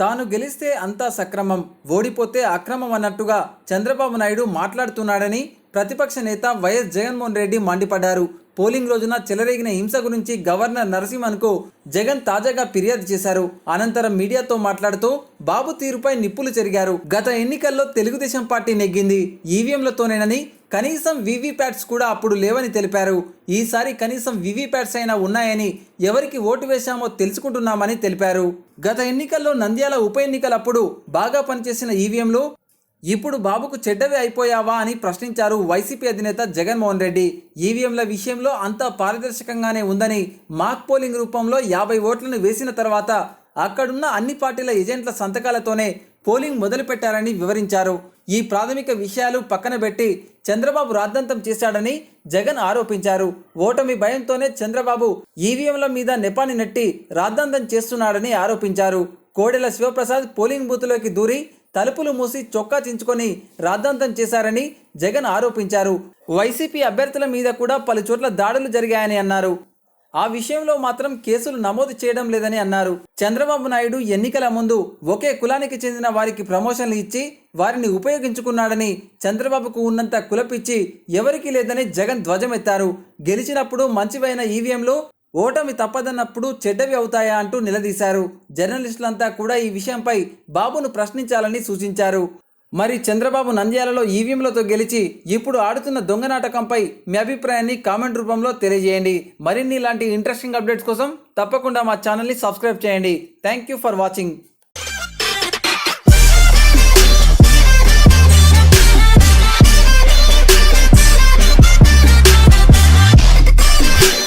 తాను గెలిస్తే అంతా సక్రమం ఓడిపోతే అక్రమం అన్నట్టుగా చంద్రబాబు నాయుడు మాట్లాడుతున్నాడని ప్రతిపక్ష నేత వైఎస్ జగన్మోహన్ రెడ్డి మండిపడ్డారు. పోలింగ్ రోజున చెలరేగిన హింస గురించి గవర్నర్ నరసింహన్కు జగన్ తాజాగా ఫిర్యాదు చేశారు. అనంతరం మీడియాతో మాట్లాడుతూ బాబు తీరుపై నిప్పులు చెరిగారు. గత ఎన్నికల్లో తెలుగుదేశం పార్టీ నెగ్గింది. ఈవీఎంలతోనేనని కనీసం వీవీప్యాట్స్ కూడా అప్పుడు లేవని తెలిపారు. ఈసారి కనీసం వీవీప్యాట్స్ అయినా ఉన్నాయని ఎవరికి ఓటు వేశామో తెలుసుకుంటున్నామని తెలిపారు. గత ఎన్నికల్లో నంద్యాల ఉప ఎన్నికలప్పుడు బాగా పనిచేసిన ఈవీఎంలు ఇప్పుడు బాబుకు చెడ్డవి అయిపోయావా అని ప్రశ్నించారు వైసీపీ అధినేత జగన్మోహన్ రెడ్డి. ఈవీఎంల విషయంలో అంతా పారదర్శకంగానే ఉందని మాక్ పోలింగ్ రూపంలో యాభై ఓట్లను వేసిన తర్వాత అక్కడున్న అన్ని పార్టీల ఏజెంట్ల సంతకాలతోనే పోలింగ్ మొదలుపెట్టారని వివరించారు. ఈ ప్రాథమిక విషయాలు పక్కన పెట్టి చంద్రబాబు రాద్ధాంతం చేశాడని జగన్ ఆరోపించారు. ఓటమి భయంతోనే చంద్రబాబు ఈవీఎంల మీద నెపాన్ని నెట్టి రాద్ధాంతం చేస్తున్నాడని ఆరోపించారు. కోడెల శివప్రసాద్ పోలింగ్ బూత్లోకి దూరి తలుపులు మూసి చొక్కా చించుకొని రాద్ధాంతం చేశారని జగన్ ఆరోపించారు. వైసీపీ అభ్యర్థుల మీద కూడా పలు చోట్ల దాడులు జరిగాయని అన్నారు. ఆ విషయంలో మాత్రం కేసులు నమోదు చేయడం లేదని అన్నారు. చంద్రబాబు నాయుడు ఎన్నికల ముందు ఒకే కులానికి చెందిన వారికి ప్రమోషన్లు ఇచ్చి వారిని ఉపయోగించుకున్నాడని చంద్రబాబుకు ఉన్నంత కులపిచ్చి ఎవరికీ లేదని జగన్ ధ్వజమెత్తారు. గెలిచినప్పుడు మంచివైన ఈవీఎంలు ఓటమి తప్పదన్నప్పుడు చెడ్డవి అవుతాయా అంటూ నిలదీశారు. జర్నలిస్టులంతా కూడా ఈ విషయంపై బాబును ప్రశ్నించాలని సూచించారు. మరి చంద్రబాబు నంద్యాలలో ఈవీఎంలతో గెలిచి ఇప్పుడు ఆడుతున్న దొంగ నాటకంపై మీ అభిప్రాయాన్ని కామెంట్ రూపంలో తెలియజేయండి. మరిన్ని ఇలాంటి ఇంట్రెస్టింగ్ అప్డేట్స్ కోసం తప్పకుండా మా ఛానల్ని సబ్స్క్రైబ్ చేయండి. Thank you for watching.